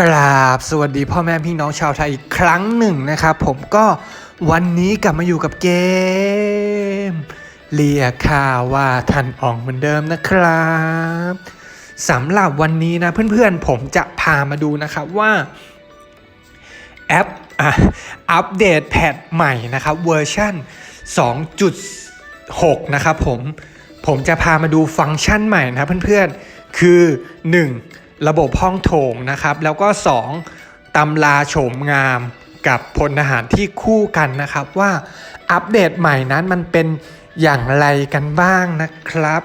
กราบสวัสดีพ่อแม่พี่น้องชาวไทยอีกครั้งหนึ่งนะครับ ผมก็วันนี้กลับมาอยู่กับเกมเรียกข่าวว่าทันอองเหมือนเดิมนะครับสำหรับวันนี้นะเพื่อนๆ ผมจะพามาดูนะครับว่าแอปอัปเดตแพทใหม่นะครับเวอร์ชัน2.6 นะครับผมผมจะพามาดูฟังก์ชันใหม่นะเพื่อนๆ คือ 1. ระบบห้องโถงนะครับ แล้วก็ 2. ตำราโฉมงามกับพลทหารที่คู่กันนะครับ ว่าอัปเดตใหม่นั้นมันเป็นอย่างไรกันบ้างนะครับ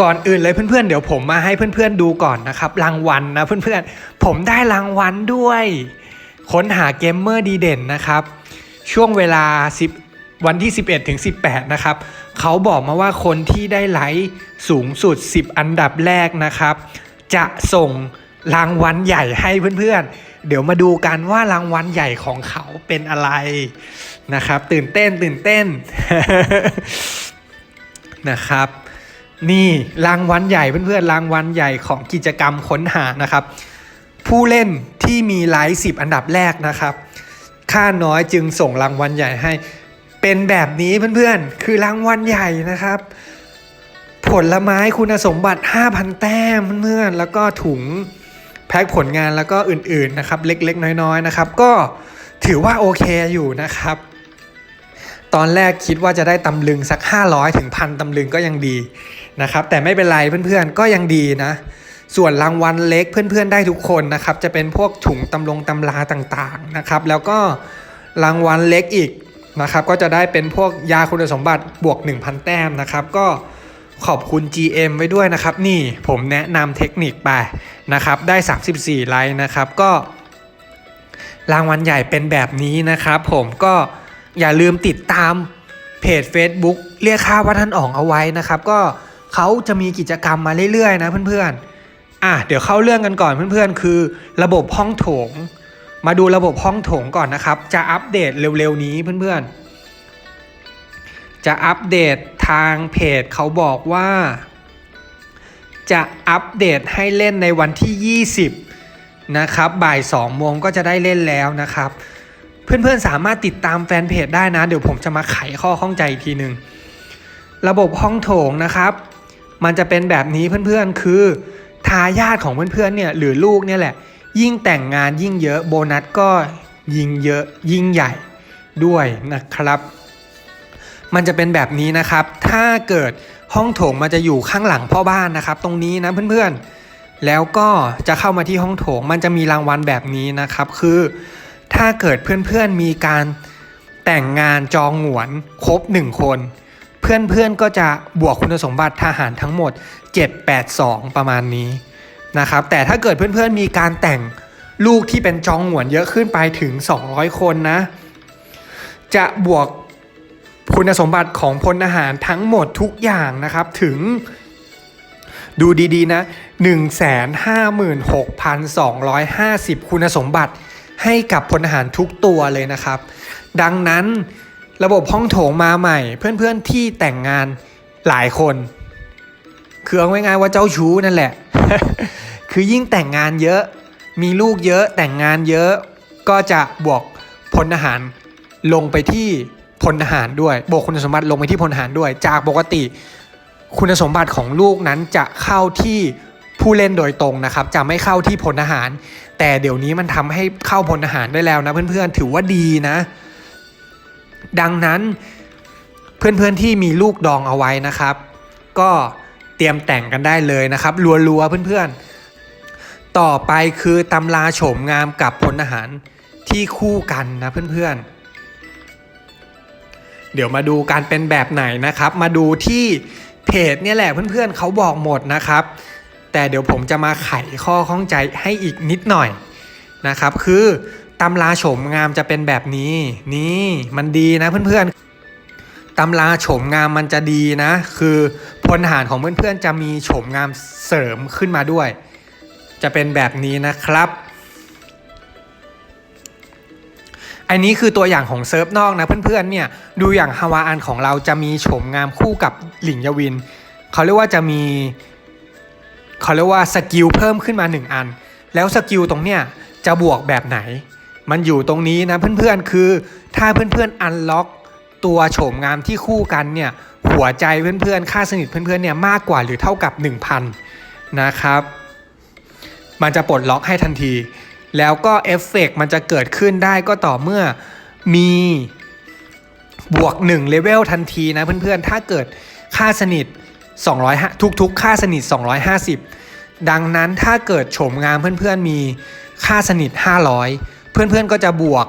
ก่อนอื่นเลยเพื่อนๆ เดี๋ยวผมมาให้เพื่อนๆดูก่อนนะครับ รางวัลนะเพื่อนๆ ผมได้รางวัลด้วย ค้นหาเกมเมอร์ดีเด่นนะครับ ช่วงเวลา 10 วันที่ 11ถึง18 นะครับ เขาบอกมาว่าคนที่ได้ไลค์สูงสุด 10 อันดับแรกนะครับ จะส่งรางวัลใหญ่ให้เพื่อนๆ เดี๋ยวมาดูกันว่ารางวัลใหญ่ของเขาเป็นอะไรนะครับ ตื่นเต้นตื่นเต้นนะครับ นี่รางวัลใหญ่เพื่อนๆรางวัลใหญ่ของกิจกรรมค้นหานะครับ ผู้เล่นที่มีไลค์10อันดับแรกนะครับ ค่าน้อยจึงส่งรางวัลใหญ่ให้ เป็นแบบนี้เพื่อนๆ คือรางวัลใหญ่นะครับ ผลไม้คุณสมบัติ 5,000 แต้มเพื่อนๆแล้วก็ถุงแพ็คผลงานแล้วก็อื่นๆนะครับ เล็กๆ น้อยๆนะครับ ก็ถือว่าโอเคอยู่นะครับ ตอนแรกคิดว่าจะได้ตำลึงสัก 500ถึงพันตำลึงก็ยังดีนะครับ แต่ไม่เป็นไรเพื่อนๆก็ยังดีนะ ส่วนรางวัลเล็กเพื่อนๆได้ทุกคนนะครับ จะเป็นพวกถุงตำลงตำราต่างๆนะครับ แล้วก็รางวัลเล็กอีกนะครับ ก็จะได้เป็นพวกยาคุณสมบัติบวก 1,000 แต้มนะครับ ก็ ขอบคุณ GM ไว้ด้วยนะครับ นี่ผมแนะนำเทคนิคไปนะครับ ได้ 34 ไลค์นะครับ ก็ รางวัลใหญ่เป็นแบบนี้นะครับ ผมก็อย่าลืมติดตามเพจ Facebook เรียกค่าว่าท่านอ่องเอาไว้นะครับ ก็เขาจะมีกิจกรรมมาเรื่อยๆนะเพื่อนๆ อะเดี๋ยวเข้าเรื่องกันก่อนเพื่อนๆ คือ ระบบห้องโถง มาดูระบบห้องโถงก่อนนะครับ จะอัปเดตเร็วๆนี้เพื่อนๆ จะอัปเดต ทางเพจเขาบอกว่า จะอัปเดตให้เล่นในวันที่ 20 นะครับ บ่าย 2 โมงก็จะได้เล่นแล้วนะครับ เพื่อนๆสามารถติดตามแฟนเพจได้นะ เดี๋ยวผมจะมาไขข้อข้องใจอีกทีหนึ่งระบบห้องโถงนะครับ มันจะเป็นแบบนี้เพื่อนๆ คือทายาทของเพื่อนๆเนี่ยหรือลูกเนี่ยแหละ ยิ่งแต่งงานยิ่งเยอะโบนัสก็ยิ่งเยอะยิ่งใหญ่ด้วยนะครับ มันจะเป็นแบบนี้นะครับ ถ้าเกิดห้องโถงมันจะอยู่ข้างหลังพ่อบ้านนะครับ ตรงนี้นะเพื่อนๆ แล้วก็จะเข้ามาที่ห้องโถง มันจะมีรางวัลแบบนี้นะครับ คือ ถ้าเกิดเพื่อนๆมีการแต่งงานจองหวนครบ 1 คน เพื่อนๆก็จะบวกคุณสมบัติทหารทั้งหมด 782 ประมาณนี้นะครับ แต่ถ้าเกิดเพื่อนๆมีการแต่งลูกที่เป็นจองหวนเยอะขึ้นไปถึง 200 คนนะ จะบวก คุณสมบัติของพลทหารทั้งหมดทุกอย่างนะครับถึงดูดีๆ นะ 156,250 คุณสมบัติให้กับพลทหารทุกตัวเลยนะครับ ดังนั้นระบบห้องโถงมาใหม่ เพื่อนๆที่แต่งงานหลายคน คือเอาง่ายๆว่าเจ้าชู้นั่นแหละ คือยิ่งแต่งงานเยอะ มีลูกเยอะแต่งงานเยอะก็จะบวกพลทหารลงไปที่ พลทหารด้วยบวกคุณสมบัติลงไปที่พลทหารด้วย จากปกติคุณสมบัติของลูกนั้นจะเข้าที่ผู้เล่นโดยตรงนะครับ จะไม่เข้าที่พลทหาร แต่เดี๋ยวนี้มันทำให้เข้าพลทหารได้แล้วนะเพื่อนๆถือว่าดีนะ ดังนั้นเพื่อนๆที่มีลูกดองเอาไว้นะครับ ก็เตรียมแต่งกันได้เลยนะครับรัวๆเพื่อนๆ ต่อไปคือตำราโฉมงามกับพลทหารที่คู่กันนะเพื่อนๆ เดี๋ยวมาดูการเป็นแบบไหนนะครับ มาดูที่เพจเนี่ยแหละเพื่อนๆเขาบอกหมดนะครับ แต่เดี๋ยวผมจะมาไขข้อข้องใจให้อีกนิดหน่อยนะครับ คือตำราโฉมงามจะเป็นแบบนี้ นี่มันดีนะเพื่อนๆตำราโฉมงามมันจะดีนะ คือพลหารของเพื่อนๆจะมีโฉมงามเสริมขึ้นมาด้วย จะเป็นแบบนี้นะครับ อันนี้คือตัวอย่างของเซิร์ฟนอกนะเพื่อนๆเนี่ยดูอย่างฮาวาอันของเราจะมีโฉมงามคู่กับหลิงยวิน เขาเรียกว่าจะมีเขาเรียกว่าสกิลเพิ่มขึ้นมา 1 อัน แล้วสกิลตรงเนี้ยจะบวกแบบไหน มันอยู่ตรงนี้นะเพื่อนๆคือถ้าเพื่อนๆอันล็อกตัวโฉมงามที่คู่กันเนี่ยหัวใจเพื่อนๆค่าสนิทเพื่อนๆเนี่ยมากกว่าหรือเท่ากับ 1,000 นะครับ มันจะปลดล็อกให้ทันที แล้วก็เอฟเฟกต์มันจะเกิดขึ้นได้ก็ต่อเมื่อมีบวก1เลเวลทันทีนะเพื่อนๆ ถ้าเกิดค่าสนิท 200ทุกๆ ค่าสนิท 250 ดังนั้นถ้าเกิดโฉมงามเพื่อนๆ มีค่าสนิท 500 เพื่อนๆ ก็จะบวก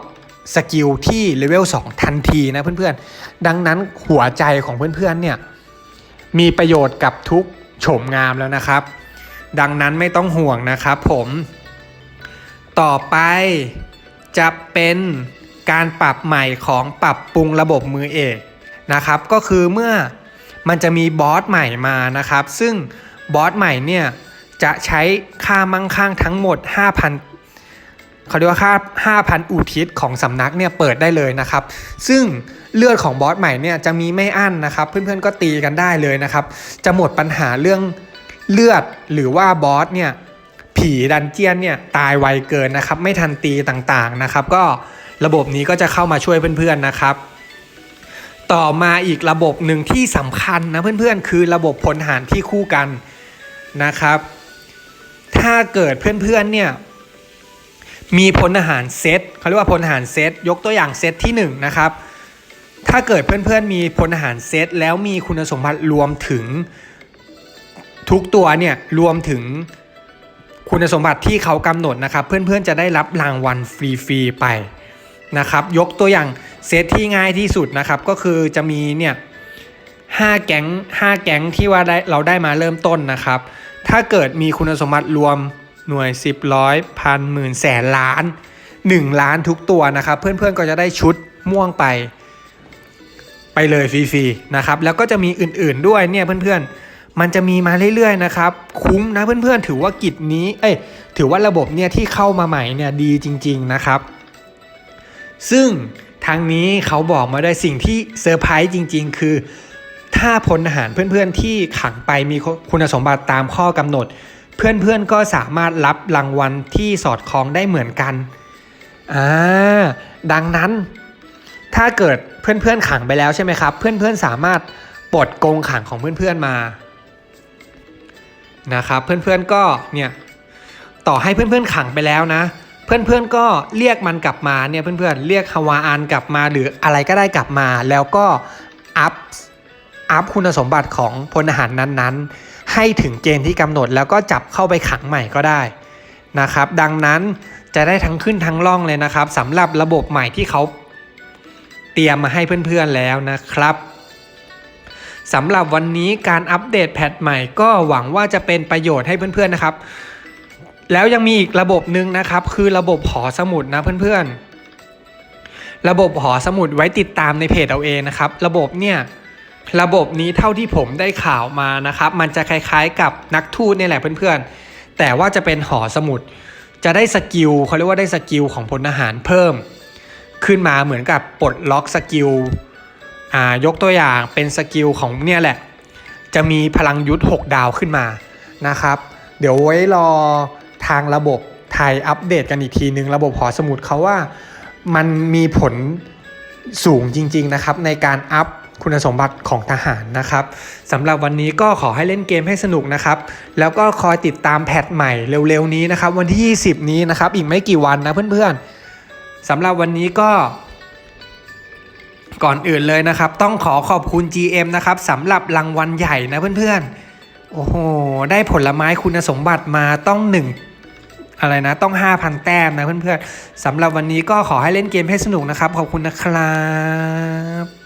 สกิลที่เลเวล2ทันทีนะเพื่อนๆ ดังนั้นหัวใจของเพื่อนๆ เนี่ยมีประโยชน์กับทุกโฉมงามแล้วนะครับ ดังนั้นไม่ต้องห่วงนะครับผม ต่อไปจะเป็นการปรับใหม่ของปรับปรุงระบบมือเอกนะครับ ก็คือเมื่อมันจะมีบอสใหม่มานะครับ ซึ่งบอสใหม่เนี่ยจะใช้ค่ามั่งคั่งทั้งหมด 5,000เขาเรียกว่าค่า 5,000 อุทิศของสำนักเนี่ยเปิดได้เลยนะครับ ซึ่งเลือดของบอสใหม่เนี่ยจะมีไม่อั้นนะครับ เพื่อนๆก็ตีกันได้เลยนะครับ จะหมดปัญหาเรื่องเลือดหรือว่าบอสเนี่ย ผีดันเจียนเนี่ยตายไวเกินนะครับ ไม่ทันตีต่างๆนะครับ ก็ระบบนี้ก็จะเข้ามาช่วยเพื่อนๆนะครับ ต่อมาอีกระบบหนึ่งที่สำคัญนะเพื่อนๆ คือระบบพลหารที่คู่กันนะครับ ถ้าเกิดเพื่อนๆเนี่ยมีพลทหารเซตเขาเรียกว่าพลทหารเซตยกตัวอย่างเซตที่1นงนะครับถ้าเกิดเพื่อนๆมีพลทหารเซตแล้วมีคุณสมบัติรวมถึงทุกตัวเนี่ยรวมถึง คุณสมบัติที่เขากำหนดนะครับ เพื่อนๆจะได้รับรางวัลฟรีๆไปนะครับยกตัวอย่างเซตที่ง่ายที่สุดนะครับก็คือจะมีเนี่ยห้าแก๊งห้าแก๊งที่ว่าได้เราได้มาเริ่มต้นนะครับ ถ้าเกิดมีคุณสมบัติรวมหน่วย 10ร้อยพันหมื่นแสนล้าน 1 ล้านทุกตัวนะครับ เพื่อนๆก็จะได้ชุดม่วงไป ไปเลยฟรีๆนะครับแล้วก็จะมีอื่นๆด้วยเนี่ยเพื่อนๆ มันจะมีมาเรื่อยๆนะครับ คุ้มนะเพื่อนๆ ถือว่ากิจนี้ เอ้ย ถือว่าระบบเนี่ยที่เข้ามาใหม่เนี่ยดีจริง ๆนะครับ ซึ่งทางนี้เขาบอกมาได้สิ่งที่เซอร์ไพรส์จริง ๆ คือ ถ้าพลทหารเพื่อนๆที่ขังไปมีคุณสมบัติตามข้อกำหนด เพื่อนๆก็สามารถรับรางวัลที่สอดคล้องได้เหมือนกันอ่าดังนั้น ถ้าเกิดเพื่อนๆขังไปแล้วใช่ไหมครับ เพื่อนๆสามารถปลดกงขังของเพื่อนๆมา นะครับ เพื่อนๆก็เนี่ยต่อให้เพื่อนๆขังไปแล้วนะ เพื่อนๆก็เรียกมันกลับมาเนี่ยเพื่อนๆเรียกฮาวาอันกลับมาหรืออะไรก็ได้กลับมา แล้วก็อัพอัพคุณสมบัติของพลทหารนั้นๆ ให้ถึงเกณฑ์ที่กำหนดแล้วก็จับเข้าไปขังใหม่ก็ได้นะครับ ดังนั้นจะได้ทั้งขึ้นทั้งล่องเลยนะครับสำหรับระบบใหม่ที่เขาเตรียมมาให้เพื่อนๆแล้วนะครับ สำหรับวันนี้การอัปเดตแพทใหม่ก็หวังว่าจะเป็นประโยชน์ให้เพื่อนๆนะครับ แล้วยังมีอีกระบบหนึ่งนะครับ คือระบบหอสมุดนะเพื่อนๆ ระบบหอสมุดไว้ติดตามในเพจเอาเองนะครับ ระบบเนี่ยระบบนี้เท่าที่ผมได้ข่าวมานะครับ มันจะคล้ายๆกับนักทูตนี่แหละเพื่อนๆ แต่ว่าจะเป็นหอสมุด จะได้สกิลเขาเรียกว่าได้สกิลของพลทหารเพิ่ม ขึ้นมาเหมือนกับปลดล็อกสกิล อ่ายกตัวอย่างเป็นสกิลของเนี่ยแหละ จะมีพลังยุทธ6ดาวขึ้นมานะครับ เดี๋ยวไว้รอทางระบบไทยอัปเดตกันอีกทีนึง ระบบหอสมุดเขาว่ามันมีผลสูงจริง ๆ นะครับ ในการอัพคุณสมบัติของทหารนะครับสำหรับวันนี้ก็ขอให้เล่นเกมให้สนุกนะครับ แล้วก็คอยติดตามแพทใหม่เร็วๆนี้นะครับ วันที่ 20 นี้นะครับ อีกไม่กี่วันนะเพื่อนๆสำหรับวันนี้ก็ ก่อนอื่นเลยนะครับ ต้องขอขอบคุณ GM นะครับสำหรับรางวัลใหญ่นะเพื่อนๆ โอ้โห ได้ผลไม้คุณสมบัติมาต้องหนึ่งอะไรนะ ต้อง 5,000 แต้มนะเพื่อนๆสำหรับวันนี้ก็ขอให้เล่นเกมให้สนุกนะครับ ขอบคุณนะครับ